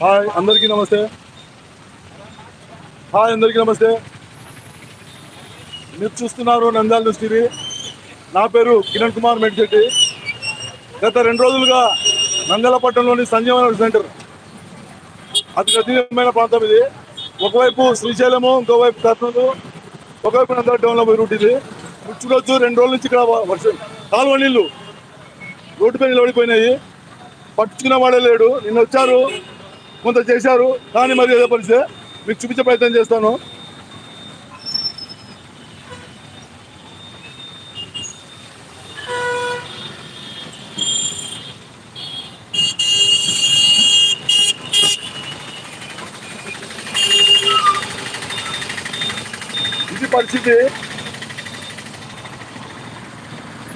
Hi అందరికీ నమస్తే. Hi అందరికీ నమస్తే. మీరు చూస్తున్నారు నంద్యాల న్యూస్ టీవీ. నా పేరు కిరణ్ కుమార్ మెడ్జెట్టి. గత రెండు రోజులుగా నంద్యాలపట్నంలోని సంజీవన సెంటర్ అతి కఠినమైన ప్రాంతం ఇది. ఒకవైపు శ్రీశైలము ఇంకోవైపు కర్నూలు ఒకవైపు నంద్యాల డౌన్లో పోయి రూట్ ఇది. ముచ్చుకొచ్చు రెండు రోజుల నుంచి ఇక్కడ వర్షం కాలువ నీళ్ళు రోడ్డుపై నిలబడిపోయినాయి. పట్టుకున్న వాడే లేడు. నిన్న వచ్చారు. కొంత చేశారు కానీ మరి ఏదో పరిస్థితి. మీకు చూపించే ప్రయత్నం చేస్తాను. ఇది పరిస్థితి.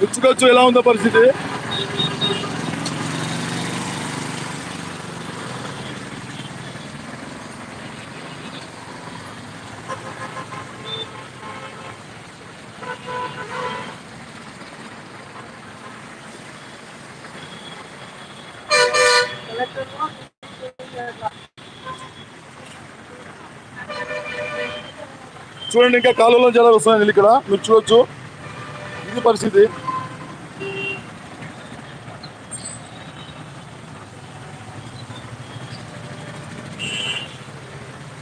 ముచ్చుకొచ్చు ఎలా ఉందో పరిస్థితి. చూడండి ఇంకా కాలువలో జలాలు వస్తున్నాయి నీళ్ళు ఇక్కడ. మీరు చూడొచ్చు. ఇది పరిస్థితి.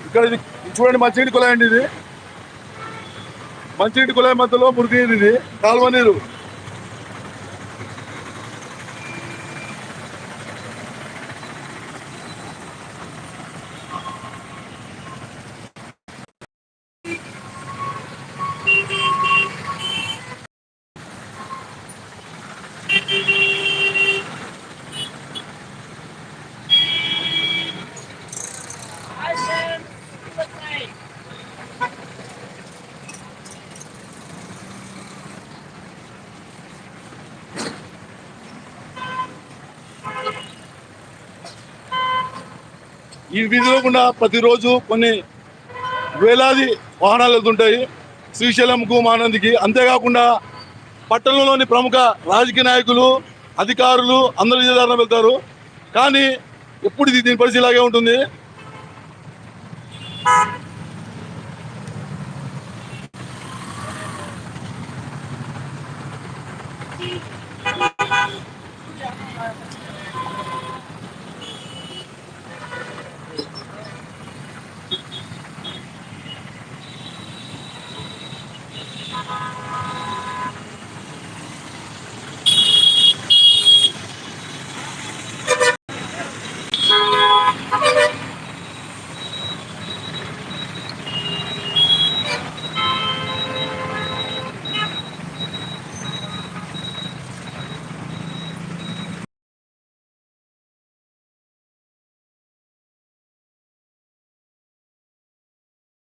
ఇక్కడ ఇది చూడండి మంచినీటి కుళాయి అండి ఇది. మంచినీటి కుళాయి మధ్యలో మురికి నీరు ఇది. కాలువ నీరు. ఈ విధి లేకుండా ప్రతిరోజు కొన్ని వేలాది వాహనాలు వెళ్తుంటాయి. శ్రీశైలంకు మానందికి. అంతేకాకుండా పట్టణంలోని ప్రముఖ రాజకీయ నాయకులు అధికారులు అందరూ విజయదారణ వెళ్తారు. కానీ ఎప్పుడు ఇది దీని పరిస్థితి ఇలాగే ఉంటుంది?